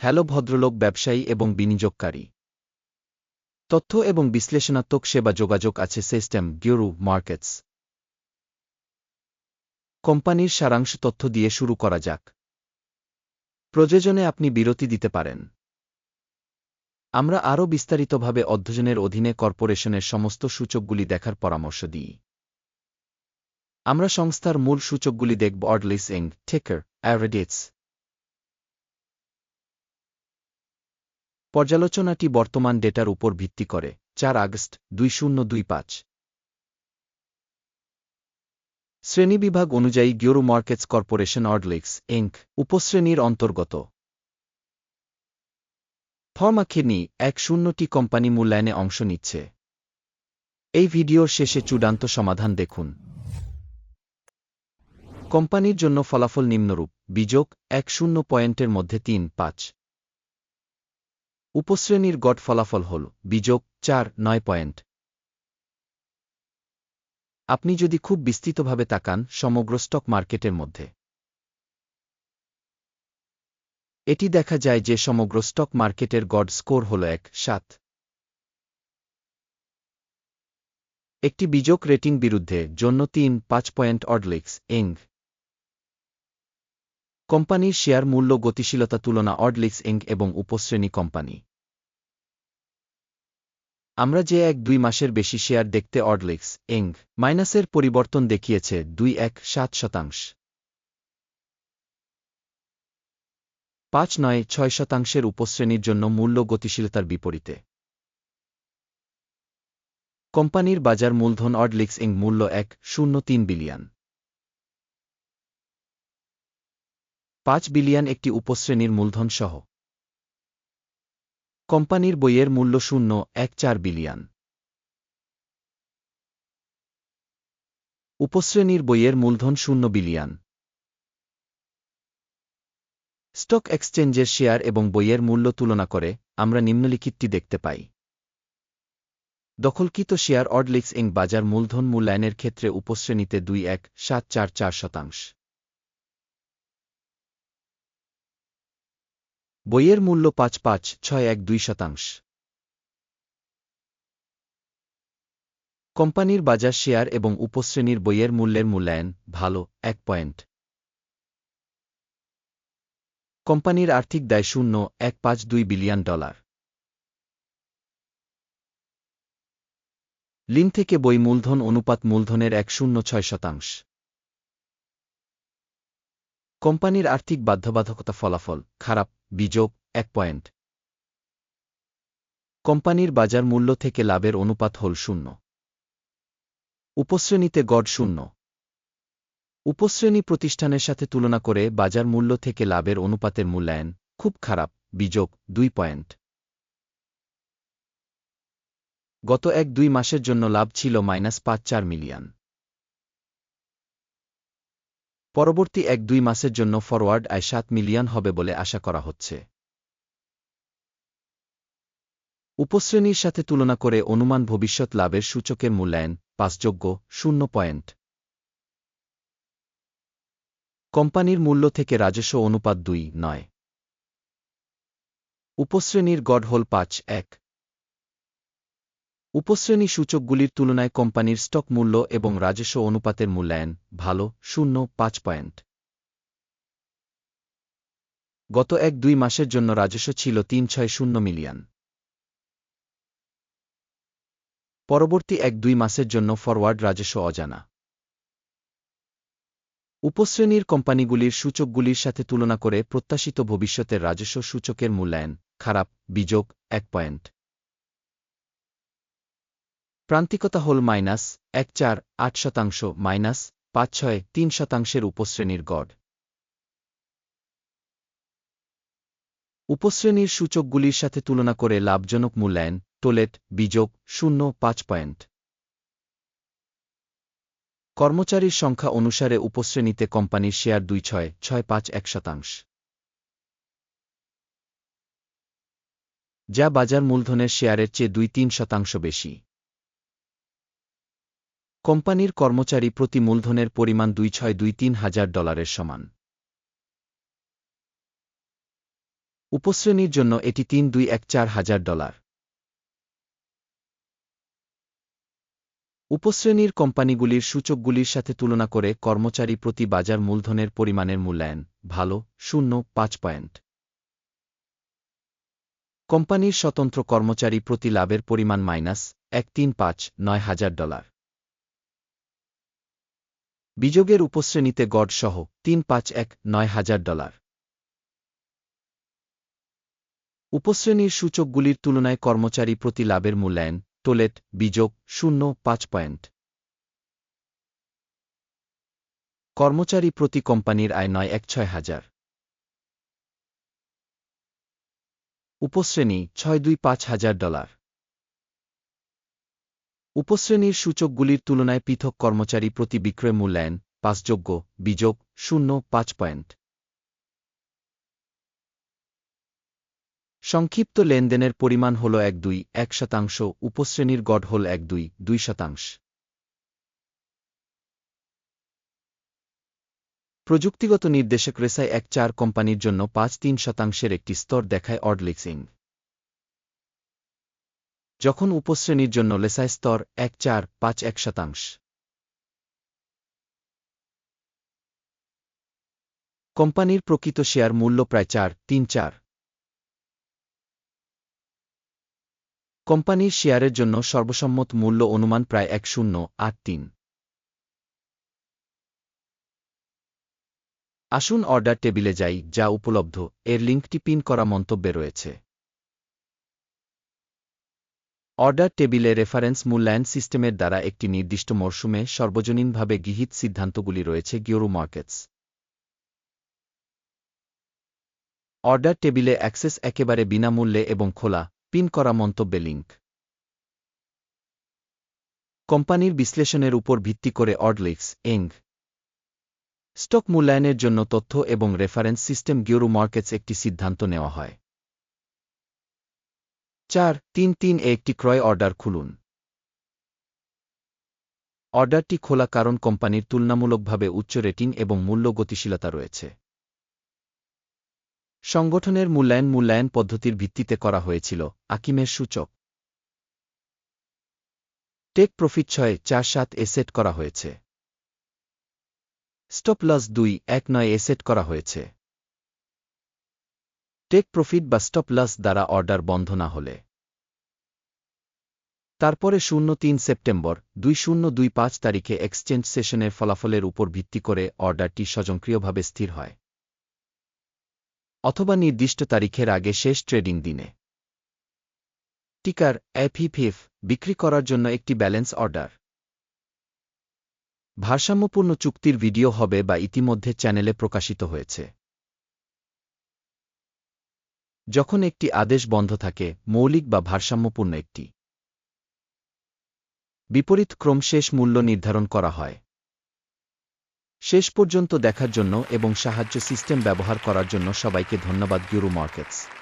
Hello ভদ্রলোক ব্যবসায়ী এবং বিনিয়োগকারী। তথ্য এবং বিশ্লেষণাত্মক সেবা যোগাযোগ আছে সিস্টেম গিওরু মার্কেটস। কোম্পানির সারাংশ তথ্য দিয়ে শুরু করা যাক। প্রয়োজনে আপনি বিরতি দিতে পারেন। আমরা আরও বিস্তারিতভাবে অধ্যয়নের অধীনে কর্পোরেশনের সমস্ত সূচকগুলি দেখার পরামর্শ দিই। আমরা সংস্থার মূল সূচকগুলি দেখব অর্ডলিস এং ঠেকার অ্যারেডিটস। পর্যালোচনাটি বর্তমান ডেটার উপর ভিত্তি করে, চার আগস্ট, দুই শূন্য দুই পাঁচ। শ্রেণীবিভাগ অনুযায়ী গিওরো মার্কেটস কর্পোরেশন অর্ডলিক্স এঙ্ক উপশ্রেণীর অন্তর্গত। ফর্মাখিনি, এক শূন্যটি কোম্পানি মূল্যায়নে অংশ নিচ্ছে। এই ভিডিওর শেষে চূড়ান্ত সমাধান দেখুন। কোম্পানির জন্য ফলাফল নিম্নরূপ বিযোগ এক শূন্য পয়েন্টের মধ্যে তিন পাঁচ। উপশ্রেণীর গড় ফলাফল হল বিযোগ চার, নয় পয়েন্ট। আপনি যদি খুব বিস্তৃতভাবে তাকান সমগ্র স্টক মার্কেটের মধ্যে। এটি দেখা যায় যে সমগ্র স্টক মার্কেটের গড স্কোর হল এক, সাত। একটি বিযোগ রেটিং বিরুদ্ধে জন্য তিন, পাঁচ পয়েন্ট অডলিক্স এং কোম্পানির শেয়ার মূল্য গতিশীলতা তুলনা অডলিক্স এং এবং উপশ্রেণী কোম্পানি। আমরা যে এক দুই মাসের বেশি শেয়ার দেখতে অডলিক্স, এং, মাইনাসের পরিবর্তন দেখিয়েছে দুই এক সাত শতাংশ। পাঁচ নয় ছয় শতাংশের উপশ্রেণীর জন্য মূল্য গতিশীলতার বিপরীতে। কোম্পানির বাজার মূলধন অডলিক্স ইং মূল্য এক, শূন্য তিন বিলিয়ন। পাঁচ বিলিয়ন একটি উপশ্রেণীর মূলধন সহ কোম্পানির বইয়ের মূল্য শূন্য, এক চার বিলিয়ন। উপশ্রেণীর বইয়ের মূলধন শূন্য বিলিয়ন। স্টক এক্সচেঞ্জের শেয়ার এবং বইয়ের মূল্য তুলনা করে, আমরা নিম্নলিখিতটি দেখতে পাই। দখলকৃত শেয়ার অডলিক্স ইং বাজার মূলধন মূল্যায়নের ক্ষেত্রে উপশ্রেণীতে দুই এক, সাত চার চার শতাংশ। বইয়ের মূল্য পাঁচ পাঁচ ছয় এক দুই শতাংশ। কোম্পানির বাজার শেয়ার এবং উপশ্রেণীর বইয়ের মূল্যের মূল্যায়ন ভালো, এক পয়েন্ট। কোম্পানির আর্থিক দায় শূন্য, এক পাঁচ দুই বিলিয়ন ডলার। লিন থেকে বই মূলধন অনুপাত মূলধনের এক শূন্য ছয় শতাংশ। কোম্পানির আর্থিক বাধ্যবাধকতা ফলাফল খারাপ বিযোগ এক পয়েন্ট। কোম্পানির বাজার মূল্য থেকে লাভের অনুপাত হল শূন্য। উপশ্রেণীতে গড় শূন্য। উপশ্রেণী প্রতিষ্ঠানের সাথে তুলনা করে বাজার মূল্য থেকে লাভের অনুপাতের মূল্যায়ন খুব খারাপ বিযোগ দুই পয়েন্ট। গত এক দুই মাসের জন্য লাভ ছিল মাইনাস পাঁচ চার মিলিয়ন। পরবর্তী এক দুই মাসের জন্য ফরওয়ার্ড আয় সাত মিলিয়ন হবে বলে আশা করা হচ্ছে। উপশ্রেণীর সাথে তুলনা করে অনুমান ভবিষ্যৎ লাভের সূচকের মূল্যায়ন পাঁচযোগ্য, শূন্য পয়েন্ট। কোম্পানির মূল্য থেকে রাজস্ব অনুপাত দুই, নয়। উপশ্রেণীর গড় হল পাঁচ, এক। উপশ্রেণী সূচকগুলির তুলনায় কোম্পানির স্টক মূল্য এবং রাজস্ব অনুপাতের মূল্যায়ন ভালো, শূন্য, পাঁচ পয়েন্ট। গত এক দুই মাসের জন্য রাজস্ব ছিল তিন ছয় শূন্য মিলিয়ন। পরবর্তী এক দুই মাসের জন্য ফরওয়ার্ড রাজস্ব অজানা। উপশ্রেণীর কোম্পানিগুলির সূচকগুলির সাথে তুলনা করে প্রত্যাশিত ভবিষ্যতের রাজস্ব সূচকের মূল্যায়ন খারাপ বিযোগ এক পয়েন্ট। প্রান্তিকতা হল মাইনাস এক চার আট শতাংশ মাইনাস পাঁচ ছয় তিন শতাংশের উপশ্রেণীর গড়। উপশ্রেণীর সূচকগুলির সাথে তুলনা করে লাভজনক মূল্যায়ন, টোলেট, বিযোগ, শূন্য, পাঁচ পয়েন্ট। কর্মচারীর সংখ্যা অনুসারে উপশ্রেণীতে কোম্পানির শেয়ার দুই ছয় ছয় পাঁচ এক শতাংশ। যা বাজার মূলধনের শেয়ারের চেয়ে দুই তিন শতাংশ বেশি। কোম্পানির কর্মচারী প্রতি মূলধনের পরিমাণ দুই ছয় দুই তিন হাজার ডলারের সমান। উপশ্রেণীর জন্য এটি তিন দুই এক চার হাজার ডলার। উপশ্রেণীর কোম্পানিগুলির সূচকগুলির সাথে তুলনা করে কর্মচারী প্রতি বাজার মূলধনের পরিমাণের মূল্যায়ন ভালো, শূন্য, পাঁচ পয়েন্ট। কোম্পানির স্বতন্ত্র কর্মচারী প্রতি লাভের পরিমাণ মাইনাস এক তিন পাঁচ নয় হাজার ডলার। বিযোগের উপশ্রেণীতে গড় সহ তিন পাঁচ এক নয় হাজার ডলার। উপশ্রেণীর সূচকগুলির তুলনায় কর্মচারী প্রতি লাভের মূল্যায়ন টোলেট বিযোগ, শূন্য, পাঁচ পয়েন্ট। কর্মচারী প্রতি কোম্পানির আয় নয় এক ছয় হাজার। উপশ্রেণী, ছয় দুই পাঁচ হাজার ডলার। উপশ্রেণীর সূচকগুলির তুলনায় পৃথক কর্মচারী প্রতি বিক্রয় মূল্যায়ন, পাঁচযোগ্য, বিযোগ, শূন্য, পাঁচ পয়েন্ট। সংক্ষিপ্ত লেনদেনের পরিমাণ হল এক দুই, এক শতাংশ, উপশ্রেণীর গড় হল এক দুই দুই শতাংশ। প্রযুক্তিগত নির্দেশক রেসায় এক চার কোম্পানির জন্য পাঁচ তিন শতাংশের একটি স্তর দেখায় অর্ডলিক্সিং যখন উপশ্রেণীর জন্য লেসায় স্তর এক চার পাঁচ এক শতাংশ। কোম্পানির প্রকৃত শেয়ার মূল্য প্রায় চার, তিন চার। কোম্পানির শেয়ারের জন্য সর্বসম্মত মূল্য অনুমান প্রায় এক শূন্য, আট তিন। আসুন অর্ডার টেবিলে যাই, যা উপলব্ধ। এর লিঙ্কটি পিন করা মন্তব্যে রয়েছে। অর্ডার টেবিলে রেফারেন্স মূল্যায়ন সিস্টেমের দ্বারা একটি নির্দিষ্ট মরশুমে সর্বজনীনভাবে গৃহীত সিদ্ধান্তগুলি রয়েছে গিওরু মার্কেটস। অর্ডার টেবিলে অ্যাক্সেস একেবারে বিনামূল্যে এবং খোলা, পিন করা মন্তব্যে লিঙ্ক কোম্পানির বিশ্লেষণের উপর ভিত্তি করে অর্ডলিক্স, এং। স্টক মূল্যায়নের জন্য তথ্য এবং রেফারেন্স সিস্টেম গিওরু মার্কেটস একটি সিদ্ধান্ত নেওয়া হয়। চার তিন তিন একটি ক্রয় অর্ডার খুলুন। অর্ডারটি খোলা কারণ কোম্পানির তুলনামূলকভাবে উচ্চ রেটিং এবং মূল্য গতিশীলতা রয়েছে। সংগঠনের মূল্যায়ন মূল্যায়ন পদ্ধতির ভিত্তিতে করা হয়েছিল, আকিমের সূচক। টেক প্রফিট ছয়, চার সাত এ সেট করা হয়েছে। স্টপ লস দুই, এক নয় এ সেট করা হয়েছে। টেক প্রফিট বা স্টপ লস দ্বারা অর্ডার বন্ধ না হলে। তারপরে শূন্য তিন সেপ্টেম্বর, দুই শূন্য দুই পাঁচ তারিখে এক্সচেঞ্জ সেশনের ফলাফলের উপর ভিত্তি করে অর্ডারটি স্বয়ংক্রিয়ভাবে স্থির হয়। অথবা নির্দিষ্ট তারিখের আগে শেষ ট্রেডিং দিনে। টিকার এফিফিএফ বিক্রি করার জন্য একটি ব্যালেন্স অর্ডার। ভারসাম্যপূর্ণ চুক্তির ভিডিও হবে বা ইতিমধ্যে চ্যানেলে প্রকাশিত হয়েছে। যখন একটি আদেশ বন্ধ থাকে, মৌলিক বা ভারসাম্যপূর্ণ একটি। বিপরীত ক্রম শেষ মূল্য নির্ধারণ করা হয়। শেষ পর্যন্ত দেখার জন্য এবং সাহায্য সিস্টেম ব্যবহার করার জন্য সবাইকে ধন্যবাদ গুরু মার্কেটস